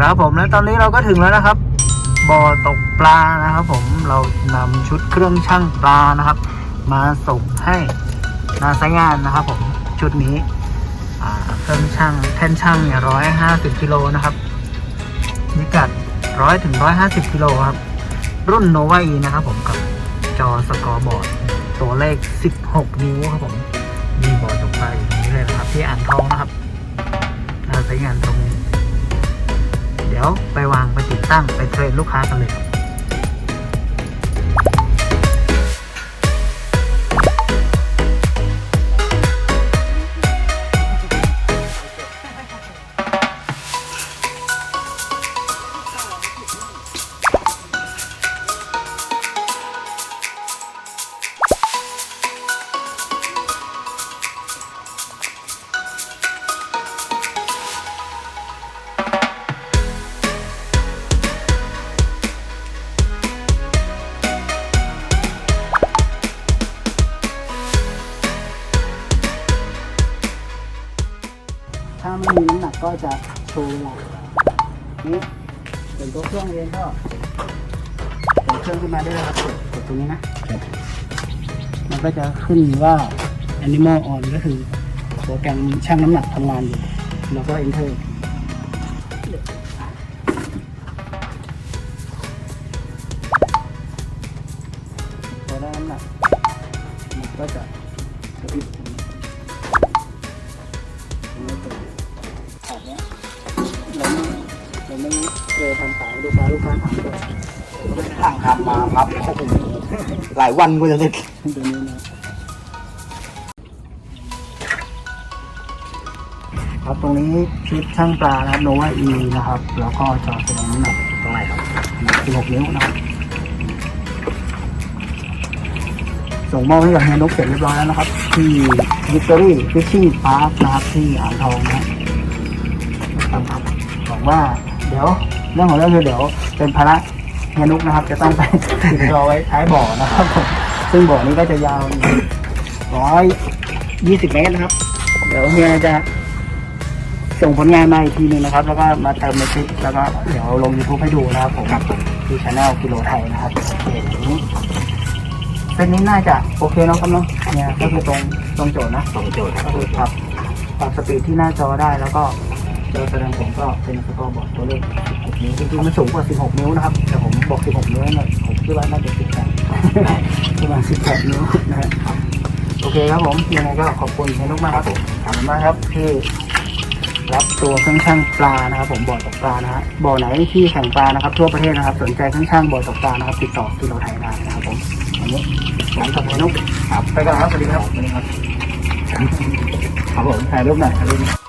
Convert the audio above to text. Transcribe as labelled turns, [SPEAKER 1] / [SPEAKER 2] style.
[SPEAKER 1] ครับผมและตอนนี้เราก็ถึงแล้วนะครับบ่อตกปลานะครับ ผมเรานำชุดเครื่องช่างปลานะครับ มาส่งให้นาสายงานนะครับ ผมชุดนี้เครื่องช่างแท่นช่างเนี่ยร้อยห้าสิบกิโลนะครับนิกัดร้อยถึงร้อยห้าสิบกิโลครับ รุ่นโนวาอีนะครับ ผมกับจอสกอร์บอร์ดตัวเลข16นิ้วครับผมมีบอร์ดตกปลาอย่างนี้เลยนะครับ ที่อ่างทองนะครับนาสายงานตรงนี้ ดี๋ยวไปวางไปติดตั้งไปเทรนลูกค้ากันเลยครับ ถ้าไม่มีน้ำหนักก็จะโชว์เวลานี่เป็นตัวเครื่องเองก็เปิดเครื่องขึ้นมาได้เลยครับกดตรงนี้นะ มันก็จะขึ้นว่า Animal On ก็คือโปรแกรมชั่งน้ำหนักทำงานอยู่ แล้วก็ Enter พอได้น้ำหนักมันก็จะกระพริบ เราไม่เคยทำสายลูกค้าลูกค้าถามด้วย
[SPEAKER 2] สั่งทำมาครับโอ้โหหลายวันกว่าจะเสร็จ
[SPEAKER 1] ตัวนี้นะครับตรงนี้ชุดช่างปลานะครับโนวาอีนะครับ แล้วก็จอแสดงน้ำหนัก
[SPEAKER 2] ตรงไหนครับ
[SPEAKER 1] 16นิ้วนะครับส่งมอบให้กับเฮียนกเสร็จเรียบร้อยแล้วนะครับ ที่ Victory Fishing Park นะครับที่อ่างทองนะครับบอกว่า เดี๋ยวเรื่องของเรื่องคือเดี๋ยวเป็นภาระเฮียนุกนะครับ จะต้องไปติดรอไว้ท้ายบ่อนะครับผมซึ่งบ่อนี้ก็จะยาวร้อยยี่สิบเมตรนะครับ เดี๋ยวเฮียจะส่งผลงานมาอีกทีหนึงนะครับ แล้วก็มาเติมในคลิปแล้วก็เดี๋ยวลง YouTube ให้ดูนะครับผมที่ช anel กิโลไทยนะครับโอเคนี้เส้นนี้น่าจะโอเคเนาะครับเนาะเนี่ยก็คือตรงตรงโจทย์นะ
[SPEAKER 2] ตรงโจทย์ครับ
[SPEAKER 1] ก็คือปรับปรับสปีดที่หน้าจอได้แล้วก็ ตัวแสดงผลก็เป็นสกอร์บอร์ดตัวเลข16นิ้วจริงๆมันสูงกว่า 16 นิ้วนะครับ แต่ผมบอก 16 นิ้วเนี่ยผมคิดว่าน่าจะ18ประมาณ18 นิ้วนะฮะโอเคครับผมยังไงก็ขอบคุณเฮียนุกมากครับผมขอบคุณมากครับที่รับตัวเครื่องช่างปลานะครับ ผมบ่อตกปลานะฮะบ่อไหนที่แข่งปลานะครับ ทั่วประเทศนะครับ สนใจเครื่องช่างบ่อตกปลานะครับ ติดต่อที่เราไทยได้นะครับผมวันนี้ผมกับเฮียนุก
[SPEAKER 2] ครับ
[SPEAKER 1] ไปกันครับสวัสดีครับสวัสดีครับ
[SPEAKER 2] ครับผม
[SPEAKER 1] ถ่ายรูปหน่อยถ่ายรูปหน่อย